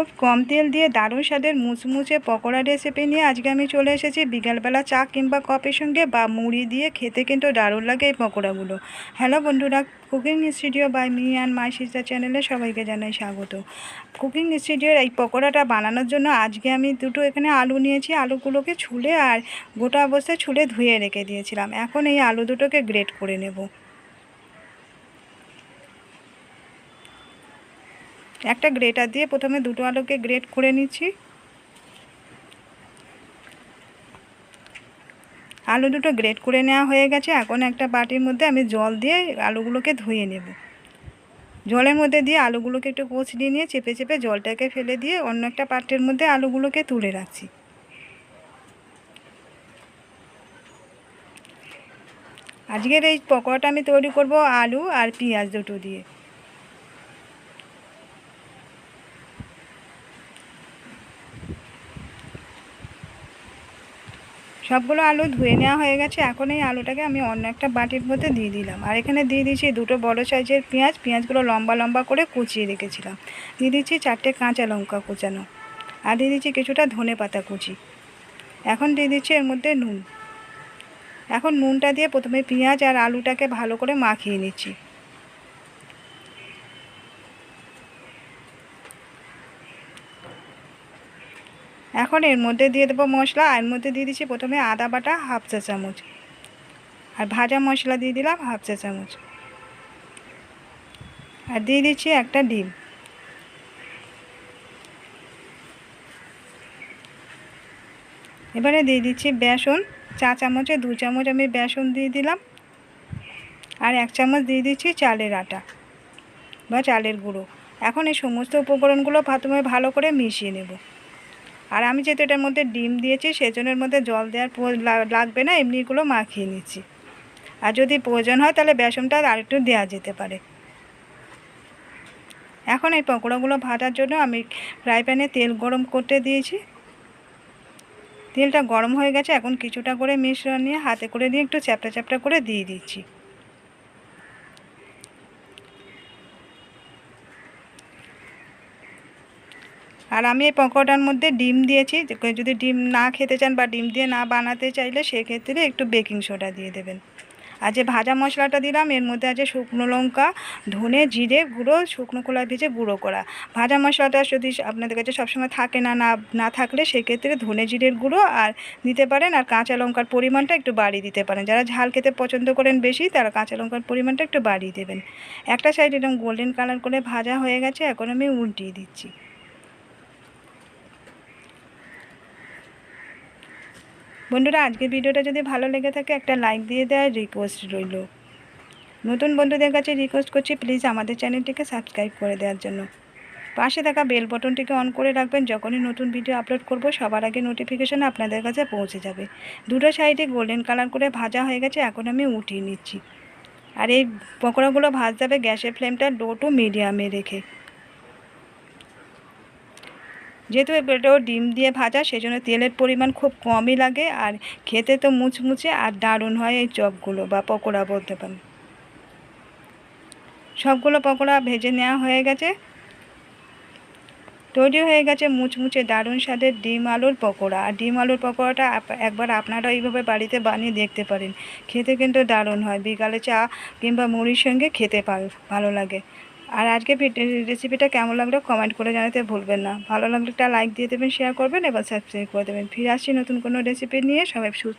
খুব কম তেল দিয়ে দারুণ স্বাদের মুচমুচে পকোড়া রেসিপি নিয়ে আজকে আমি চলে এসেছি বিকালবেলা চা কিংবা কফির সঙ্গে বা মুড়ি দিয়ে খেতে কিন্তু দারুণ লাগে এই পকোড়াগুলো। হ্যালো বন্ধুরা cooking studio by me and my sister চ্যানেলে সবাইকে জানাই স্বাগত। কুকিং স্টুডিওর এই পকোড়াটা বানানোর জন্য আজকে আমি দুটো এখানে আলু নিয়েছি, আলুগুলোকে ছুলে আর গোটা অবস্থায় ছুলে ধুয়ে রেখে দিয়েছিলাম। এখন এই আলু দুটোকে গ্রেট করে নেব। একটা গ্রেটার দিয়ে প্রথমে দুটো আলুকে গ্রেট করে নিচ্ছি। আলু দুটো গ্রেট করে নেওয়া হয়ে গেছে। এখন একটা বাটির মধ্যে আমি জল দিয়ে আলুগুলোকে ধুয়ে নেব। জলের মধ্যে দিয়ে আলুগুলোকে একটু কচলিয়ে নিয়ে চেপে চেপে জলটাকে ফেলে দিয়ে অন্য একটা পাত্রের মধ্যে আলুগুলোকে তুলে রাখছি। আজকের এই পকোড়াটা আমি তৈরি করব আলু আর পেঁয়াজ দুটো দিয়ে। সবগুলো আলু ধুয়ে নেওয়া হয়ে গেছে। এখন এই আলুটাকে আমি অন্য একটা বাটির মধ্যে দিয়ে দিলাম। আর এখানে দিয়ে দিচ্ছি দুটো বড় সাইজের পেঁয়াজ। পেঁয়াজগুলো লম্বা লম্বা করে কুচিয়ে রেখেছিলাম। দিয়ে দিচ্ছি চারটে কাঁচা লঙ্কা কুচানো। আর দিয়ে দিচ্ছি কিছুটা ধনে পাতা কুচি। এখন দিয়ে দিচ্ছি এর মধ্যে নুন। এখন নুনটা দিয়ে প্রথমে পেঁয়াজ আর আলুটাকে ভালো করে মাখিয়ে নিচ্ছি। এখন এর মধ্যে দিয়ে দেবো মশলা এর মধ্যে দিয়ে দিচ্ছি প্রথমে আদা বাটা হাফ চা চামচ। আর ভাজা মশলা দিয়ে দিলাম হাফ চা চামচ। আর দিয়ে দিচ্ছি একটা ডিম। এবারে দিয়ে দিচ্ছি বেসন, চা চামচে, দু চামচ আমি বেসন দিয়ে দিলাম। আর এক চামচ দিয়ে দিচ্ছি চালের আটা বা চালের গুঁড়ো। এখন এই সমস্ত উপকরণগুলো প্রথমে ভালো করে মিশিয়ে নেব। আর আমি যেহেতু এটার মধ্যে ডিম দিয়েছি সেজনের মধ্যে জল দেওয়ার লাগবে না, এমনিগুলো মাখিয়ে নিচ্ছি। আর যদি প্রয়োজন হয়, তাহলে বেসনটা আরেকটু দেওয়া যেতে পারে। এখন এই পকোড়াগুলো ভাজার জন্য আমি ফ্রাই প্যানে তেল গরম করতে দিয়েছি। তেলটা গরম হয়ে গেছে, এখন কিছুটা করে মিশ্রণ নিয়ে হাতে করে দিয়ে একটু চ্যাপটা চ্যাপটা করে দিয়ে দিচ্ছি। আর আমি এই পকোড়ার মধ্যে ডিম দিয়েছি। যদি ডিম না খেতে চান বা ডিম দিয়ে না বানাতে চাইলে সেক্ষেত্রে একটু বেকিং সোডা দিয়ে দেবেন। আর যে ভাজা মশলাটা দিলাম, এর মধ্যে আছে শুকনো লঙ্কা, ধনে জিরে গুঁড়ো, শুকনো কলা ভেজে গুঁড়ো করা। ভাজা মশলাটা যদি আপনাদের কাছে সবসময় থাকে না না না থাকলে সেক্ষেত্রে ধনে জিরের গুঁড়ো আর দিতে পারেন আর কাঁচা লঙ্কার পরিমাণটা একটু বাড়িয়ে দিতে পারেন। যারা ঝাল খেতে পছন্দ করেন বেশি, তারা কাঁচা লঙ্কার পরিমাণটা একটু বাড়িয়ে দেবেন। একটা সাইড এরকম গোল্ডেন কালার করে ভাজা হয়ে গেছে, এখন আমি উল্টিয়ে দিচ্ছি। বন্ধুরা, আজকের ভিডিওটা যদি ভালো লেগে থাকে, একটা লাইক দিয়ে দেওয়ার রিকোয়েস্ট রইল। নতুন বন্ধুদের কাছে রিকোয়েস্ট করছি প্লিজ আমাদের চ্যানেলটিকে সাবস্ক্রাইব করে দেওয়ার জন্য। পাশে থাকা বেল বটনটিকে অন করে রাখবেন, যখনই নতুন ভিডিও আপলোড করব, সবার আগে নোটিফিকেশান আপনাদের কাছে পৌঁছে যাবে। দুটো সাইডে গোল্ডেন কালার করে ভাজা হয়ে গেছে, এখন আমি উঠিয়ে নিচ্ছি। আর এই পকোড়াগুলো ভাজতে হবে গ্যাসের ফ্লেমটা লো টু মিডিয়ামে রেখে। যেহেতু এটাও ডিম দিয়ে ভাজা সেই জন্য তেলের পরিমাণ খুব কমই লাগে আর খেতে তো মুচমুচে আর দারুণ হয় এই চপগুলো বা পকোড়া বলতে পারেন। সবগুলো পকোড়া ভেজে নেওয়া হয়ে গেছে। তৈরি হয়ে গেছে মুচমুচে দারুণ স্বাদের ডিম আলুর পকোড়া। আর ডিম আলুর পকোড়াটা একবার আপনারা এইভাবে বাড়িতে বানিয়ে দেখতে পারেন। খেতে কিন্তু দারুণ হয়। বিকালে চা কিংবা মুড়ির সঙ্গে খেতে পার, ভালো লাগে। আর আজকে রেসিপিটা কেমন লাগল কমেন্ট করে জানাতে ভুলবেন না। ভালো লাগলে একটা লাইক দিয়ে দেবেন শেয়ার করবেন এবং সাবস্ক্রাইব করে দেবেন। ফিরে আসছি নতুন কোনো রেসিপি নিয়ে। সবাই সুস্থ